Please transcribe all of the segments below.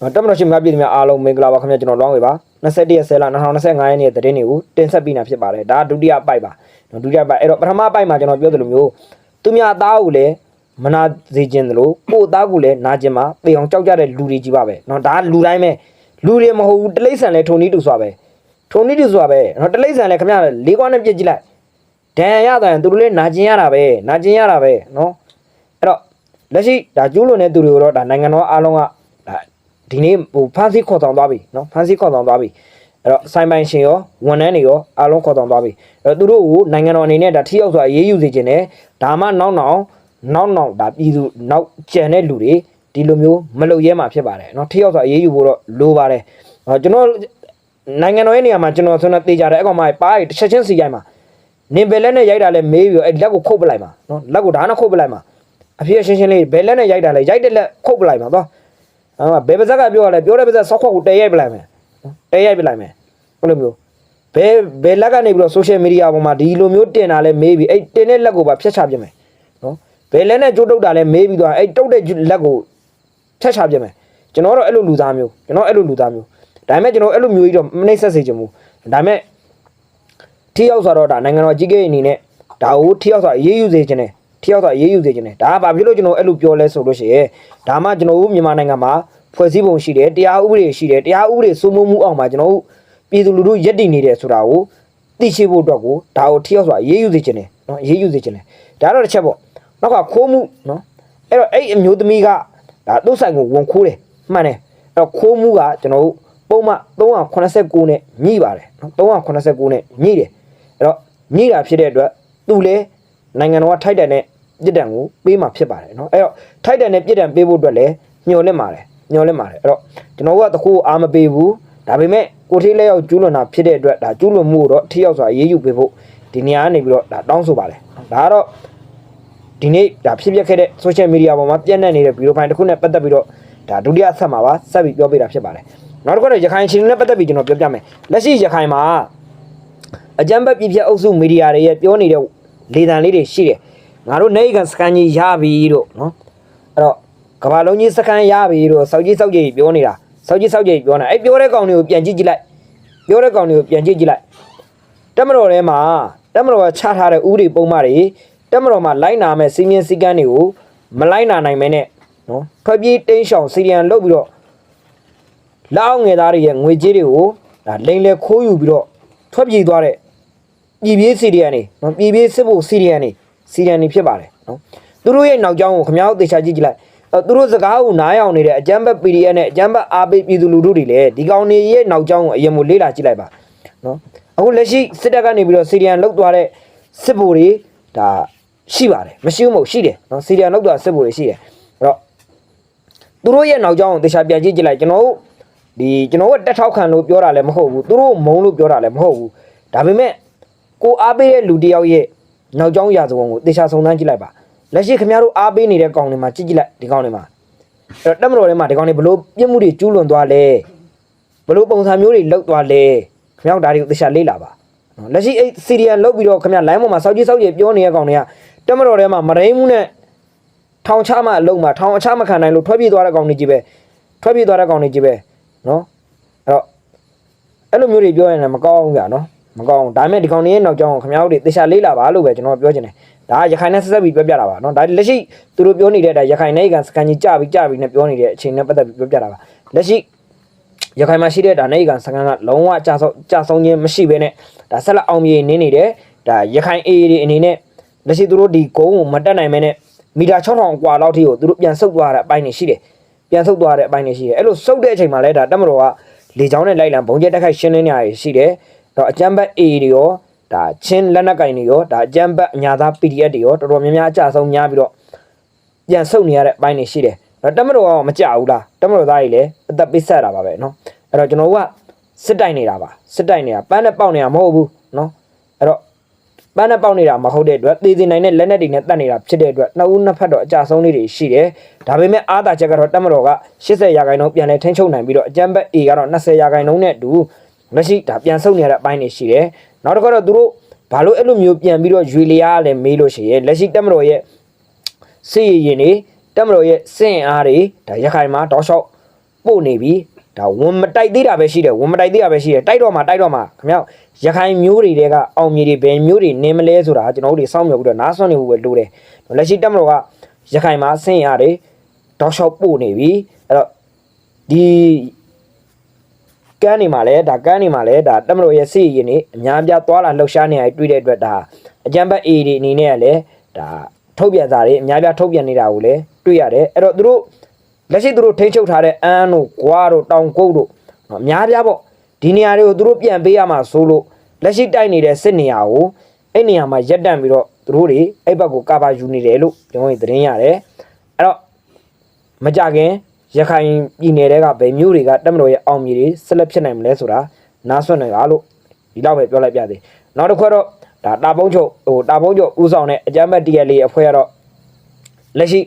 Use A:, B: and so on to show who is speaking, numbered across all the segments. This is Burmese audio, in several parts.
A: နော်တက်မတော်ရှိမှပြည်သူများအားလုံးမင်္ဂလာပါခင်ဗျာကျွန်တော်လောင်းဝေပါ21ရက်10လ2025ရက်နေ့ရဲ့သတင်းတွေကိုတင်ဆက်ပေးနေတာဖြစ်ပါတယ်ဒါဒုတိယပိုက်ပါနော်ဒုတိယပိုက်အဲ့တော့ပထမပိုက်မှာကျွန်တော်ပြောသလိုမျိုးသူများအသားကိုလည်းမနာစေခြင်းသလိုကိုယ့်အသားကိုလည်းနာကျင်မှာပေအောင်ကြောက်ကြတဲ့လူတွေကြီးပါပဲနော်ဒါလူတိုင်းပဲလူတွေမဟုတ်ဘူးတလိမ့်ဆန်လဲထုံနီးတူစွာပဲထုံနီးတူစွာပဲနော်တလိမ့်ဆန်လဲခင်ဗျာလေးခွားနဲ့ပြစ်ကြည့်လိုက်ဒဏ်ရာရတာရင်သူတို့လည်းနာကျင်ရတာပဲနာကျင်ရတာပဲနော်အဲ့တော့လက်ရှိဒါကျူးလွန်တဲ့သူတွေကိုတော့ဒါနိုင်ငံတော်အားလုံးက ဒါ ဒီနေ့ဟိုဖန်စီခေါ်ဆောင်သွားပြီเนาะဖန်စီခေါ်ဆောင်သွားပြီအဲ့တော့ဆိုင်ပိုင်ရှင်ရောဝန်ထမ်းတွေရောအားလုံးခေါ်ဆောင်သွားပြီအဲ့တော့သူတို့ကိုနိုင်ငံတော်အနေနဲ့ဒါထိရောက်စွာအေးအေးယူစေခြင်းနဲ့ဒါမှနောက်နောက်နောက်နောက်ဒါပြည်သူနောက်ကျန်တဲ့လူတွေဒီလိုမျိုးမလုပ်ရဲမှာဖြစ်ပါတယ်เนาะထိရောက်စွာအေးအေးယူဖို့တော့လိုပါတယ်ဟောကျွန်တော်နိုင်ငံတော်ရဲ့နေရာမှာကျွန်တော်ဆိုတော့တေးကြတယ်အဲ့ကောင်မပါးတစ်ချက်ချင်းစီရိုက်မှာနင်ဘယ်လက်နဲ့ရိုက်တာလဲမေးပြီးတော့အဲ့လက်ကိုခုတ်ပလိုက်မှာเนาะလက်ကိုဒါနဲ့ခုတ်ပလိုက်မှာအဖေရှင်းရှင်းလေးဘယ်လက်နဲ့ရိုက်တာလဲရိုက်တဲ့လက်ခုတ်ပလိုက်မှာသွား အဲ့မှာဘယ်ပါဇက်ကပြောရလဲပြောတဲ့ပါဇက်ဆောက်ခွက်ကိုတည့်ရိုက်ပလိုက်မယ်နော်တည့်ရိုက်ပလိုက်မယ်ဟုတ်လို့မျိုးဘယ်ဘယ်လက်ကနေပြီးတော့ social media ပေါ်မှာဒီလိုမျိုးတင်တာလဲမေးပြီးအဲ့တင်တဲ့လက်ကိုပါဖျက်ချပြမယ်နော်ဘယ်လက်နဲ့ကြိုးတုတ်တာလဲမေးပြီးတော့အဲ့တုတ်တဲ့လက်ကိုဖျက်ချပြမယ်ကျွန်တော်တော့အဲ့လိုလူသားမျိုးကျွန်တော်အဲ့လိုလူသားမျိုးဒါပေမဲ့ကျွန်တော်အဲ့လိုမျိုးကြီးတော့မနှိမ့်ဆက်စေချင်ဘူးဒါပေမဲ့ထိရောက်ဆိုတော့ဒါနိုင်ငံတော်ကြီးကြီးအနေနဲ့ဒါကိုထိရောက်ဆိုအေးအေးယူစေချင်တယ် ထိရောက်ဆိုအေးအေးယူစေချင်တယ်ဒါကဘာဖြစ်လို့ကျွန်တော်အဲ့လိုပြောလဲဆိုလို့ရှိရင်ဒါမှကျွန်တော်တို့မြန်မာနိုင်ငံမှာဖွဲ့စည်းပုံရှိတယ်တရားဥပဒေရှိတယ်တရားဥပဒေစိုးမိုးမှုအောင်မှာကျွန်တော်တို့ပြည်သူလူထုယက်တည်နေတယ်ဆိုတာကိုသိရှိဖို့အတွက်ကိုဒါကိုထိရောက်ဆိုအေးအေးယူစေချင်တယ်နော်အေးအေးယူစေချင်တယ်ဒါတော့တစ်ချက်ပေါ့နောက်ကခိုးမှုနော်အဲ့တော့အဲ့အမျိုးသမီးကဒါသူ့ဆိုင်ကိုဝန်ခိုးတယ်မှန်တယ်အဲ့တော့ခိုးမှုကကျွန်တော်တို့ပုံမှန်389နဲ့ညှိပါတယ်နော်389နဲ့ညှိတယ်အဲ့တော့ညိတာဖြစ်တဲ့အတွက်သူလည်းနိုင်ငံတော်ကထိုက်တန်တဲ့ ပြစ်ဒဏ်ကိုပေးမှာဖြစ်ပါတယ်เนาะအဲ့တော့ထိုက်တန်တဲ့ပြစ်ဒဏ်ပေးဖို့အတွက်လည်းညှော်လင့်ပါတယ်ညှော်လင့်ပါတယ်အဲ့တော့ကျွန်တော်ကတခုအားမပေးဘူးဒါပေမဲ့ကိုထေးလက်ရောက်ကျူးလွန်တာဖြစ်တဲ့အတွက်ဒါကျူးလွန်မှုကိုတော့ထိရောက်စွာအေးအေးယူပေးဖို့ဒီနေရာကနေပြီးတော့ဒါတောင်းဆိုပါတယ်ဒါကတော့ဒီနေ့ဒါဖြစ်ပျက်ခဲ့တဲ့ social media ပေါ်မှာပြန့်နှံ့နေတဲ့ဗီဒီယိုဖိုင်တစ်ခုနဲ့ပတ်သက်ပြီးတော့ဒါဒုတိယဆက်မှာပါဆက်ပြီးပြောပြတာဖြစ်ပါတယ်နောက်တစ်ခုတော့ရခိုင်ချင်းနဲ့ပတ်သက်ပြီးကျွန်တော်ပြောပြမယ်လက်ရှိရခိုင်မှာ အကြမ်းဖက်ပြည်ပြအုပ်စုမီဒီယာတွေရဲ့ပြောနေတဲ့လေသံလေးတွေရှိတယ် ငါတို့နေကန်စကန်ကြီးရပြီလို့နော်အဲ့တော့ကဘာလုံးကြီးစကန်ရပြီလို့စောက်ကြီးစောက်ကြီးပြောနေတာစောက်ကြီးစောက်ကြီးပြောနေတာအဲ့ပြောတဲ့ကောင်တွေကိုပြန်ကြည့်ကြည့်လိုက်ပြောတဲ့ကောင်တွေကိုပြန်ကြည့်ကြည့်လိုက်တက်မတော်ထဲမှာတက်မတော်ကချထားတဲ့ဥပဒေပုံမှန်တွေတက်မတော်မှာလိုက်နာမဲ့စီမင်းစည်းကမ်းတွေကိုမလိုက်နာနိုင်မဲနဲ့နော်ထွက်ပြေးတိန်းရှောင်စီရီယန်လုပ်ပြီးတော့လက်အောက်ငယ်သားတွေရဲ့ငွေကြေးတွေကိုဒါလိန်လေခိုးယူပြီးတော့ထွက်ပြေးသွားတဲ့ပြည်ပြေးစီရီယန်နေနော်ပြည်ပြေးစစ်ဖို့စီရီယန်နေ စီရီယန်နေဖြစ်ပါတယ်နော်သူတို့ရဲ့နောက်ကျောင်းကိုခမောက်သေချာကြည့်ကြည့်လိုက်အဲသူတို့စကားကိုနားယောင်နေတဲ့အကြမ်းဖက် PDF နဲ့အကြမ်းဖက်အားပေးပြည်သူလူထုတွေလည်းဒီကောင်တွေရဲ့နောက်ကျောင်းကိုအရင်ကလေးလာကြည့်လိုက်ပါနော်အခုလက်ရှိစစ်တပ်ကနေပြီးတော့စီရီယန်လောက်သွားတဲ့စစ်ဗိုလ်တွေဒါရှိပါတယ်မရှိဘူးမဟုတ်ရှိတယ်နော်စီရီယန်လောက်သွားစစ်ဗိုလ်တွေရှိတယ်အဲ့တော့သူတို့ရဲ့နောက်ကျောင်းကိုသေချာပြန်ကြည့်ကြည့်လိုက်ကျွန်တော်တို့ဒီကျွန်တော်တို့တက်ထောက်ခံလို့ပြောတာလည်းမဟုတ်ဘူးသူတို့မုံလို့ပြောတာလည်းမဟုတ်ဘူးဒါပေမဲ့ကိုအားပေးတဲ့လူတစ်ယောက်ရဲ့ နောက်ကျောင်းရာဇဝင်ကိုတေချာစုံစမ်းကြည့်လိုက်ပါလက်ရှိခင်ဗျားတို့အားပေးနေတဲ့ကောင်တွေမှာကြည့်ကြည့်လိုက်ဒီကောင်တွေမှာအဲ့တော့တက်မတော်ထဲမှာဒီကောင်တွေဘလို့ပြစ်မှုတွေကျူးလွန်သွားလဲဘလို့ပုံစံမျိုးတွေလောက်သွားလဲခင်ဗျားတို့ဒါတွေကိုတေချာလေ့လာပါနော်လက်ရှိအဲ့စီရီယန်လောက်ပြီးတော့ခင်ဗျားလိုင်းပေါ်မှာစောက်ကြီးစောက်ကြီးပြောနေတဲ့ကောင်တွေကတက်မတော်ထဲမှာမရိန်းမှုနဲ့ထောင်ချမှအလုံးမှာထောင်အချမခံနိုင်လို့ထွက်ပြေးသွားတဲ့ကောင်တွေကြီးပဲထွက်ပြေးသွားတဲ့ကောင်တွေကြီးပဲနော်အဲ့တော့အဲ့လိုမျိုးတွေပြောရင်လည်းမကောင်းဘူးကြာနော် မကောင်းဘူးဒါပေမဲ့ဒီကောင်လေးရဲ့နောက်ကျောင်းကိုခင်ဗျားတို့တွေသေချာလေးလာပါလို့ပဲကျွန်တော်ပြောချင်တယ်ဒါကရခိုင်နဲ့ဆက်ဆက်ပြီးပြောပြတာပါเนาะဒါလက်ရှိသူတို့ပြောနေတဲ့ဒါရခိုင်နိုင်ငံစကန်ကြီးကြပြီးကြပြီးနဲ့ပြောနေတဲ့အချိန်နဲ့ပတ်သက်ပြီးပြောပြတာပါလက်ရှိရခိုင်မှာရှိတဲ့ဒါနိုင်ငံစကန်ကလုံးဝကြာဆုံးကြာဆုံးခြင်းမရှိဘဲနဲ့ဒါဆက်လက်အောင်မြေနေနေတယ်ဒါရခိုင်အေးတွေအနေနဲ့လက်ရှိသူတို့ဒီကုန်းကိုမတက်နိုင်မဲနဲ့မီတာ6000กว่าလောက်ထိကိုသူတို့ပြန်ဆုတ်သွားတဲ့အပိုင်းတွေရှိတယ်ပြန်ဆုတ်သွားတဲ့အပိုင်းတွေရှိတယ်အဲ့လိုဆုတ်တဲ့အချိန်မှာလဲဒါတက်မတော်ကလေချောင်းနဲ့လိုက်လံဘုံကျက်တက်ခိုက်ရှင်းလင်းနေရရှိတယ် တော့အကြမ်းဘက် A တွေရောဒါချင်းလက်နက်ကင်တွေရောဒါအကြမ်းဘက်အညာသား PDF တွေရောတော်တော်များများအကြဆုံးများပြီးတော့ပြန်ဆုတ်နေရတဲ့အပိုင်းတွေရှိတယ်။တော့တက်မတော်ကမကြဘူးလားတက်မတော်သားကြီးလည်းအသက်ပိတ်ဆက်တာပါပဲเนาะအဲ့တော့ကျွန်တော်တို့ကစစ်တိုက်နေတာပါစစ်တိုက်နေတာပန်းနဲ့ပေါက်နေတာမဟုတ်ဘူးเนาะအဲ့တော့ပန်းနဲ့ပေါက်နေတာမဟုတ်တဲ့အတွက်သေသေးနိုင်တဲ့လက်နက်တွေနဲ့တတ်နေတာဖြစ်တဲ့အတွက်နှစ်ဦးနှစ်ဖက်တော့အကြဆုံးလေးတွေရှိတယ်။ဒါပေမဲ့အာသာချက်ကတော့တက်မတော်က80ရာခိုင်နှုန်းပြန်လဲထိန်းချုပ်နိုင်ပြီးတော့အကြမ်းဘက် A ကတော့20ရာခိုင်နှုန်းနဲ့အတူ လက်ရှိဒါပြန်ဆုတ်နေရတဲ့အပိုင်းတွေရှိတယ်။နောက်တစ်ခါတော့သူတို့ဘာလို့အဲ့လိုမျိုးပြန်ပြီးတော့ရွေလျားလဲမေးလို့ရှိရင်လက်ရှိတက်မတော်ရဲ့စစ်ရည်ရင်တွေတက်မတော်ရဲ့စင့်အားတွေဒါရခိုင်မှာတောက်လျှောက်ပို့နေပြီဒါဝန်မတိုက်သေးတာပဲရှိတယ်ဝန်မတိုက်သေးတာပဲရှိတယ်တိုက်တော့မှတိုက်တော့မှခင်ဗျားရခိုင်မျိုးတွေတဲကအောင်မြေတွေဘယ်မျိုးတွေနင်းမလဲဆိုတာကျွန်တော်တို့တွေစောင့်မျှော်ပြီးတော့နားဆွနေဖို့ပဲလိုတယ်လက်ရှိတက်မတော်ကရခိုင်မှာဆင်းရတယ်တောက်လျှောက်ပို့နေပြီအဲ့တော့ဒီ ကန်းနေမှာလဲဒါကန်းနေမှာလဲဒါတက်မတော်ရဲ့စီရင်နေအများပြားသွားလာလှုပ်ရှားနေရတွေ့တဲ့အတွက်ဒါအကြံဘက် A တွေအနေနဲ့ကလည်းဒါထုတ်ပြန်စာတွေအများပြားထုတ်ပြန်နေတာကိုလည်းတွေ့ရတယ်အဲ့တော့သူတို့လက်ရှိသူတို့ထိန်းချုပ်ထားတဲ့အန်းတို့ဂွားတို့တောင်ကုတ်တို့နော်အများပြားပေါ့ဒီနေရာတွေကိုသူတို့ပြန်ပေးရမှာဆိုလို့လက်ရှိတိုက်နေတဲ့စစ်နေရာကိုအဲ့နေရာမှာရက်တန့်ပြီးတော့သူတို့တွေအဲ့ဘက်ကိုကာဗာယူနေတယ်လို့ကျွန်တော်တို့သတင်းရတယ်အဲ့တော့မကြခင် ရခိုင်ပြည်နယ်တွေကဘယ်မျိုးတွေကတက်မတော်ရဲ့အောင်မြေတွေဆက်လက်ဖြစ်နိုင်မလဲဆိုတာနားဆွနေပါလို့ဒီတော့ပဲပြောလိုက်ပြသေးနောက်တစ်ခွက်တော့ဒါတာပုံးချုပ်ဟိုတာပုံးချုပ်ဦးဆောင်တဲ့အကြမ်းဖက် TL အဖွဲ့ကတော့လက်ရှိ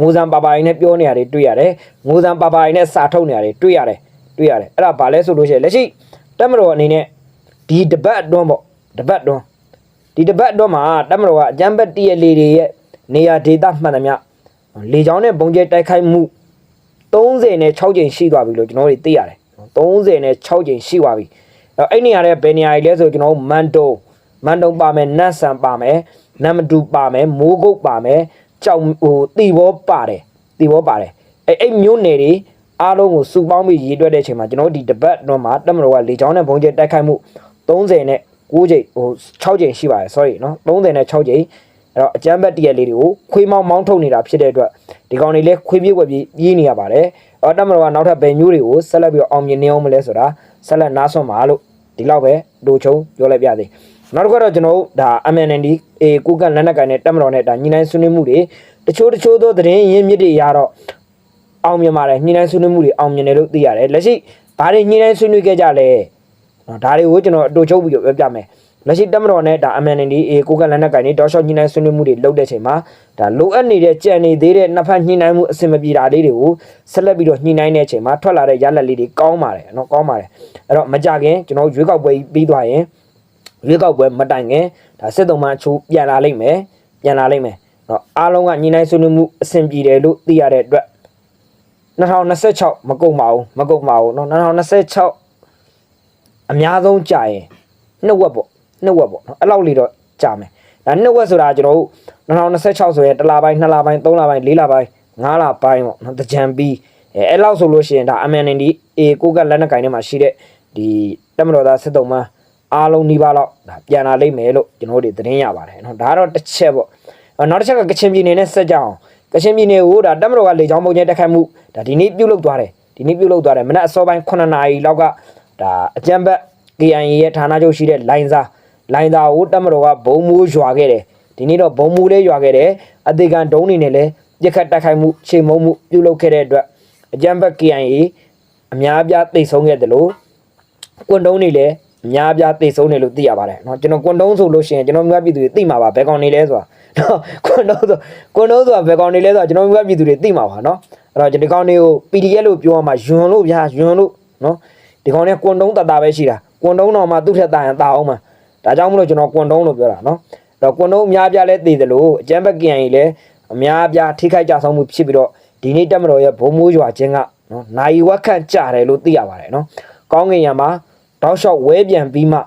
A: ငိုစံပါပါရင်နဲ့ပြောနေရတယ်တွေ့ရတယ်ငိုစံပါပါရင်နဲ့စာထုတ်နေရတယ်တွေ့ရတယ်တွေ့ရတယ်အဲ့ဒါဘာလဲဆိုလို့ရှိရင်လက်ရှိတက်မတော်အနေနဲ့ဒီတပတ်အတွင်းပေါ့တပတ်အတွင်းဒီတပတ်အတွင်းမှာတက်မတော်ကအကြမ်းဖက်တရလေတွေရဲ့နေရာဒေသမှန်သမျှလေချောင်းနဲ့ဘုံကျဲတိုက်ခိုက်မှု 30နဲ့6ကြိမ်ရှိသွားပြီလို့ကျွန်တော်တို့သိရတယ်30နဲ့6ကြိမ်ရှိသွားပြီအဲ့အဲ့နေရာတဲ့ဘယ်နေရာကြီးလဲဆိုကျွန်တော်တို့မန်တုံမန်တုံပါမယ်နတ်ဆန်ပါမယ်နမ်မတူပါမယ်မိုးကုတ်ပါမယ်ကြောက်ဟိုတီဘောပါတယ်တီဘောပါတယ်အဲ့အဲ့မျိုးနယ်တွေအားလုံးကိုစုပေါင်းပြီးရေးတွက်တဲ့အချိန်မှာကျွန်တော်တို့ဒီတပတ်တော့မှာတက်မတော်ကလေချောင်းနဲ့ဘုံကျဲတိုက်ခိုက်မှု30နဲ့9ကြိမ်ဟို6ကြိမ်ရှိပါတယ် sorry နော်30နဲ့6ကြိမ် အဲ့တော့အကြမ်းဘက်တရက်လေးတွေကိုခွေးမောင်းမောင်းထုတ်နေတာဖြစ်တဲ့အတွက်ဒီကောင်တွေလည်းခွေးပြေးွက်ပြေးပြေးနေရပါတယ်အော်တက်မတော်ကနောက်ထပ်ဘယ်မျိုးတွေကိုဆက်လက်ပြီးတော့အောင်မြင်နေအောင်မလဲဆိုတာဆက်လက်နားဆွမ်းပါလို့ဒီလောက်ပဲဒိုချုံပြောလိုက်ပြသေးနောက်တစ်ခုတော့ကျွန်တော်တို့ဒါ MNND အေကုကလက်နက်ကန်နဲ့တက်မတော်နဲ့ဒါညီနိုင်ဆွေးနွေးမှုတွေတချို့တချို့သောသတင်းရင်းမြစ်တွေရတော့အောင်မြင်ပါတယ်ညီနိုင်ဆွေးနွေးမှုတွေအောင်မြင်တယ်လို့သိရတယ်လက်ရှိဘာတွေညီနိုင်ဆွေးနွေးခဲ့ကြလဲနော်ဒါတွေကိုကျွန်တော်အတူချုပ်ပြီးတော့ပြောပြမယ် လက်ရှိတက်မတော်နဲ့ဒါ MND A ကိုကလန်နဲ့ကိုင်နေတောက်လျှောက်ညှိနှိုင်းဆွေးနွေးမှုတွေလုပ်တဲ့ချိန်မှာဒါလိုအပ်နေတဲ့ကြံနေသေးတဲ့နှစ်ဖက်ညှိနှိုင်းမှုအဆင်မပြေတာလေးတွေကိုဆက်လက်ပြီးတော့ညှိနှိုင်းတဲ့အချိန်မှာထွက်လာတဲ့ရလဒ်လေးတွေကောင်းပါတယ်နော်ကောင်းပါတယ်အဲ့တော့မကြခင်ကျွန်တော်ရွေးကောက်ပွဲပြီးသွားရင်ရွေးကောက်ပွဲမတိုင်ခင်ဒါစစ်တုံးမှအချိုးပြန်လာလိမ့်မယ်ပြန်လာလိမ့်မယ်နော်အားလုံးကညှိနှိုင်းဆွေးနွေးမှုအဆင်ပြေတယ်လို့သိရတဲ့အတွက်2026မကုန်ပါဘူးမကုန်ပါဘူးနော်2026အများဆုံးကြာရင်နှစ်ဝက်ပေါ့ နှစ်ဝက်ပေါ့နော်အဲ့လောက်လေးတော့ကြာမယ်ဒါနှစ်ဝက်ဆိုတာကျွန်တော်တို့2026ဆိုရင်တစ်လပိုင်းနှစ်လပိုင်းသုံးလပိုင်းလေးလပိုင်းငါးလပိုင်းပေါ့နော်တကြံပြီးအဲအဲ့လောက်ဆိုလို့ရှိရင်ဒါ MND A ကိုကလက်နက်ကင်ထဲမှာရှိတဲ့ဒီတက်မတော်သားစစ်တုံးမအားလုံးနှီးပါတော့ဒါပြန်လာလိမ့်မယ်လို့ကျွန်တော်တို့သတင်းရပါတယ်နော်ဒါကတော့တစ်ချက်ပေါ့နောက်တစ်ချက်ကကချင်ပြည်နယ်နဲ့ဆက်ကြအောင်ကချင်ပြည်နယ်ကိုဒါတက်မတော်ကလေကြောင်းပုံကျဲတက်ခတ်မှုဒါဒီနေ့ပြုတ်လုသွားတယ်ဒီနေ့ပြုတ်လုသွားတယ်မနက်အစောပိုင်း9နာရီလောက်ကဒါအကြံဘက် KIA ရဲ့ဌာနချုပ်ရှိတဲ့လိုင်စာ လိုင်စာကိုတက်မတော်ကဘုံမိုးရွာခဲ့တယ်ဒီနေ့တော့ဘုံမိုးလေးရွာခဲ့တယ်အသေးခံဒုံးနေနဲ့လဲပြက်ခတ်တက်ခိုက်မှုချိန်မုံမှုပြုတ်လုခဲ့တဲ့အတွက်အကြံဘက် KIA အများအပြားသိမ်းဆုံးခဲ့တယ်လို့ ကွန်တုံးနေလည်းအများအပြားသိဆုံးတယ်လို့သိရပါတယ်เนาะကျွန်တော်ကွန်တုံးဆိုလို့ရှိရင်ကျွန်တော်မျိုးပြည်သူတွေသိမှာပါဘယ်ကောင်နေလဲဆိုတာเนาะကွန်တုံးဆိုကွန်တုံးဆိုတာဘယ်ကောင်နေလဲဆိုတာကျွန်တော်မျိုးပြည်သူတွေသိမှာပါเนาะအဲ့တော့ဒီကောင်တွေကို PDF လို့ပြောရမှာယွန်လို့ဗျာယွန်လို့เนาะဒီကောင်တွေကွန်တုံးတတ်တာပဲရှိတာကွန်တုံးတော့မှသူ့ထက်တာရင်တာအောင်မှာ ဒါကြောင့်မလို့ကျွန်တော်ကွန်တုံးလို့ပြောတာနော်အဲ့တော့ကွန်တုံးအများပြားလဲတည်တယ်လို့အကျံဘက်ကန်ကြီးလဲအများပြားထိခိုက်ကြဆုံးမှုဖြစ်ပြီးတော့ဒီနေ့တက်မတော်ရဲ့ဘုံမိုးရွာခြင်းကနော်နိုင်ဝက်ခန့်ကြတယ်လို့သိရပါတယ်နော်ကောင်းကင်ယံမှာတောက်လျှောက်ဝဲပြန်ပြီးမှ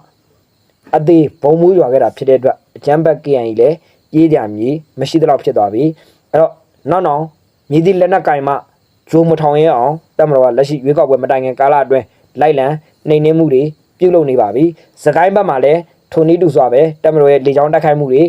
A: အသေးဘုံမိုးရွာခဲ့တာဖြစ်တဲ့အတွက်အကျံဘက်ကန်ကြီးလဲပြေးကြမြည်မရှိတော့ဖြစ်သွားပြီအဲ့တော့နောက်နောက်မြေဒီလက်နက်ကင်မှဂျိုးမထောင်ရအောင်တက်မတော်ကလက်ရှိရွေးကောက်ပွဲမတိုင်ခင်ကာလအတွင်းလိုက်လံနှိမ်နှင်းမှုတွေပြုလုပ်နေပါပြီ။စကိုင်းဘက်မှာလည်း ထိုနည်းတူစွာပဲတက်မတော်ရဲ့လေကြောင်းတိုက်ခိုက်မှုတွေ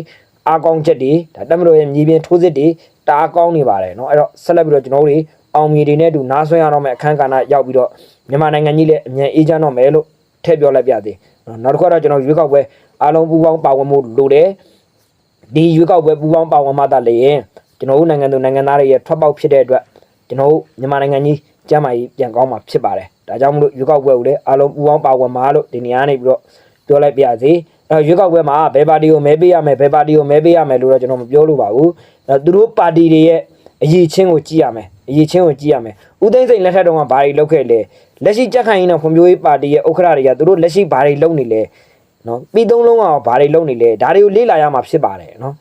A: အားကောင်းချက်တွေဒါတက်မတော်ရဲ့မြေပြင်ထိုးစစ်တွေတအားကောင်းနေပါတယ်เนาะအဲ့တော့ဆက်လက်ပြီးတော့ကျွန်တော်တို့တွေအောင်မြေတွေနဲ့အတူနားဆွဲရတော့မယ့်အခန်းကဏ္ဍရောက်ပြီးတော့မြန်မာနိုင်ငံကြီးလည်းအမြန်အေးချမ်းတော့မယ်လို့ ထည့်ပြောလိုက်ပြသေးနောက်တစ်ခါတော့ကျွန်တော်ရွေးကောက်ပွဲအားလုံးပူးပေါင်းပါဝင်မှုလိုတယ်ဒီရွေးကောက်ပွဲပူးပေါင်းပါဝင်မှသာလေရင်ကျွန်တော်တို့နိုင်ငံသူနိုင်ငံသားတွေရဲ့ထွက်ပေါက်ဖြစ်တဲ့အတွက်ကျွန်တော်တို့မြန်မာနိုင်ငံကြီးကျန်းမာရေးပြန်ကောင်းမှာဖြစ်ပါတယ်ဒါကြောင့်မလို့ရွေးကောက်ပွဲကိုလည်းအားလုံးပူးပေါင်းပါဝင်ပါလို့ဒီနေရာနေပြီးတော့ ပြောလိုက်ပြစေအဲရွေးကောက်ပွဲမှာဘယ်ပါတီကိုမဲပေးရမယ်ဘယ်ပါတီကိုမဲပေးရမယ်လို့တော့ကျွန်တော်မပြောလို့ပါဘူးအဲသူတို့ပါတီတွေရဲ့အရေးချင်းကိုကြည့်ရမယ်အရေးချင်းကိုကြည့်ရမယ်ဦးသိန်းစိန်လက်ထက်တုန်းကဘာတွေလုပ်ခဲ့လဲလက်ရှိကြက်ခိုင်ရင်တော့ဖွံ့ဖြိုးရေးပါတီရဲ့ဥက္ကဋ္ဌတွေကသူတို့လက်ရှိဘာတွေလုပ်နေလဲနော်ပြီးသုံးလုံးကဘာတွေလုပ်နေလဲဒါတွေကိုလေ့လာရမှာဖြစ်ပါတယ်နော်